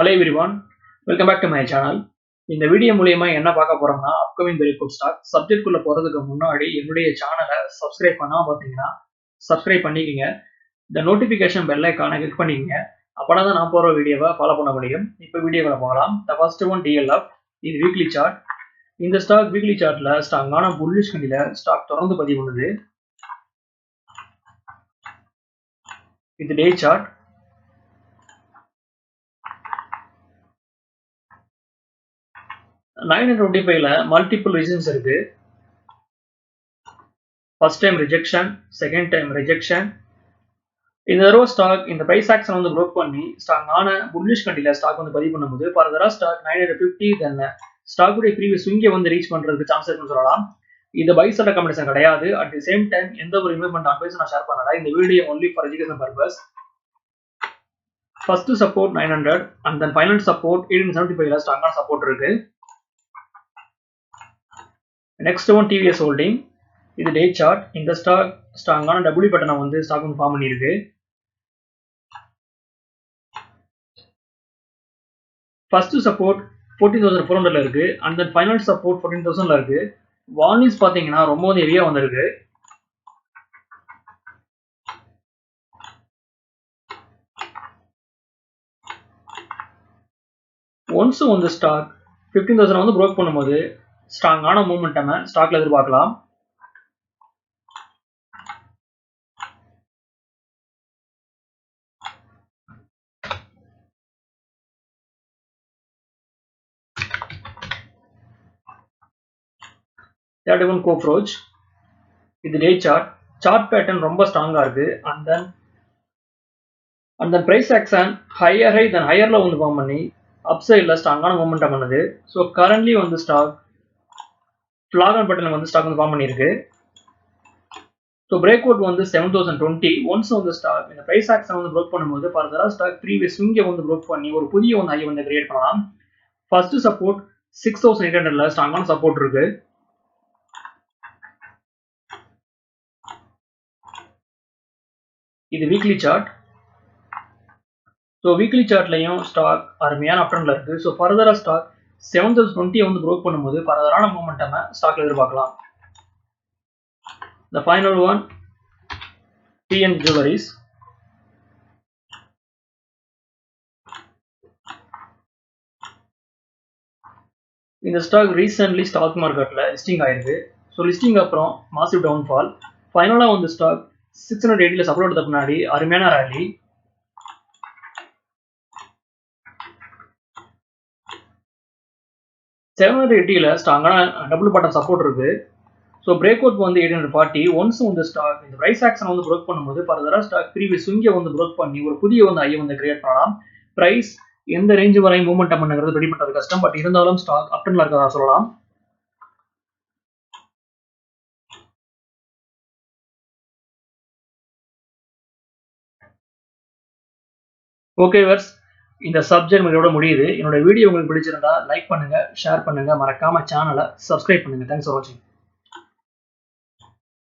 Hello everyone welcome back to my channel இந்த video மூலியமா என்ன பார்க்க போறோம்னா upcoming very good stock subject குள்ள போறதுக்கு முன்னாடி என்னுடைய சேனலை சப்ஸ்கிரைப் பண்ணாம பார்த்தீங்கன்னா சப்ஸ்கிரைப் பண்ணிக்கங்க. இந்த நோட்டிபிகேஷன் பெல் ஐக்கானை கிளிக் பண்ணிக்கங்க. அப்பனா தான் நான் போற வீடியோவை ஃபாலோ பண்ண முடியும். இப்போ வீடியோக்குள்ள போகலாம். த ஃபர்ஸ்ட் ஒன் டிஎல்எஃப் இது வீக்லி சார்ட் இந்த ஸ்டாக் வீக்லி சார்ட்ல ஸ்டாங்கான புல்லிஷ் கண்டியில ஸ்டாக் தொடர்ந்து பதிவு பண்ணுது. இது day chart nine hundred twenty ஃபைவ்ல மல்டிபிள் ரீசன்ஸ் இருக்கு. First time rejection second time rejection இந்த தடவை ஸ்டாக் இந்த பிரைஸ் ஆக்ஷன் வந்து ப்ரோக் பண்ணி ஸ்ட்ராங்கான புல்லிஷ் கண்டியில் ஸ்டாக் வந்து பதிவு பண்ணும்போது ஃபர்தரா stock nine hundred fifty then ஸ்டாக்குடைய previous ஸ்விங்கை வந்து ரீச் பண்ணுறதுக்கு சான்ஸ் இருக்குன்னு சொல்லலாம். இது பைஸ் ரெக்கமெண்டேஷன் கிடையாது. அட் தி சேம் டைம் எந்த ஒரு இன்வெஸ்ட்மெண்ட் அட்வைஸ் நான் ஷேர் பண்ணல. இந்த video only for education purpose first support nine hundred and then final support eighteen seventy ஃபைவ்ல ஸ்ட்ராங்கான சப்போர்ட் இருக்கு. நெக்ஸ்ட் ஒன் டிவிஎஸ் ஹோல்டிங் இது டே சார்ட் இந்த ஸ்டாக் ஸ்ட்ராங்கான டபுள்யூ பட்டனை வந்து ஸ்டாக் வந்து ஃபார்ம் பண்ணியிருக்கு. First support fourteen thousand four ஹண்ட்ரட்ல இருக்கு. And then final support fourteen தௌசண்ட்ல இருக்கு. வார்னிங்ஸ் பார்த்தீங்கன்னா ரொம்ப வந்து ஹெவியாக வந்திருக்கு. ஒன்ஸ் வந்து ஸ்டாக் ஃபிஃப்டீன் தௌசண்ட் வந்து ப்ரோக் பண்ணும்போது ஸ்ட்ராங்கான மூமெண்டம் ஸ்டாக்ல எதிர்பார்க்கலாம். தேர்ட் ஒன் கோப்ரோச் இது டே சார்ட். சார்ட் பேட்டர்ன் ரொம்ப ஸ்ட்ராங்கா இருக்கு. And then and then price action higher high then ஹையர்ல வந்து ஃபார்ம் பண்ணி அப் சைடில் ஸ்ட்ராங்கான மூமெண்டம் பண்ணுது. ஸோ கரண்ட்லி வந்து ஸ்டாக் ஃபிளாகன் பட்டன் வந்து ஸ்டாக் வந்து ஃபார்ம் பண்ணியிருக்கு. ஸோ பிரேக் அவுட் வந்து செவன் தௌசண்ட் டுவெண்ட்டி ஒன்ஸ் வந்து ஸ்டாக் இந்த ப்ரைஸ் ஆக்ஷன் வந்து ப்ரோக் பண்ணும்போது பார்த்தா ஸ்டாக் ப்ரீவியஸ் இங்கே வந்து ப்ரோக் பண்ணி ஒரு புதிய வந்து ஹை வந்து கிரியேட் பண்ணலாம். First support six thousand eight ஹண்ட்ரட்ல ஸ்ட்ராங்கான சப்போர்ட் இருக்கு. இது வீக்லி சார்ட் ஸோ வீக்லி சார்ட்லையும் ஸ்டாக் அருமையான அப்டன்ல இருக்கு. ஸோ ஃபர்தராக ஸ்டாக் செவன் தௌசண்ட் டுவெண்ட்டியை வந்து ப்ரோக் பண்ணும்போது ஃபர்தரான மூமெண்டம் ஸ்டாக்ல எதிர்பார்க்கலாம். The final one TN jewellers இந்த ஸ்டாக் ரீசெண்ட்லி ஸ்டாக் மார்க்கெட்டில் லிஸ்டிங் ஆயிருக்கு. ஸோ லிஸ்டிங் அப்புறம் மாசிவ் டவுன்ஃபால் ஃபைனலாக வந்து ஸ்டாக் சிக்ஸ் ஹண்ட்ரட் எயிட்டியில் சப்போர்ட் எடுத்த பின்னாடி அருமையான ரேலி செவன் ஹண்ட்ரட் எயிட்டியில் ஸ்ட்ராங்கான டபுள் பட்டன் சப்போர்ட் இருக்கு. ஸோ பிரேக் அவுட் வந்து எயிட் ஹண்ட்ரட் ஃபார்ட்டி ஒன்ஸ் வந்து ஸ்டாக் இந்த ப்ரைஸ் ஆக்ஷன் வந்து ப்ரோக் பண்ணும்போது ஃபர்தராக ஸ்டாக் ப்ரீவியஸ் இங்கே வந்து ப்ரோக் பண்ணி ஒரு புதிய வந்து ஐயை வந்து கிரியேட் பண்ணலாம். ப்ரைஸ் எந்த ரேஞ்ச் வரையும் மூவ்மெண்ட் பண்ணுங்கிறது ரெடி பண்ணுறது கஷ்டம். பட் இருந்தாலும் ஸ்டாக் அப்டன்ல இருக்கதா சொல்லலாம். ஓகே வர்ஸ் இந்த சப்ஜெக்ட் உங்களோட முடியுது. என்னோட வீடியோ உங்களுக்கு பிடிச்சிருந்தா லைக் பண்ணுங்க ஷேர் பண்ணுங்க. மறக்காம சேனலை சப்ஸ்கிரைப் பண்ணுங்க. தேங்க்ஸ் ஃபார் வாட்சிங்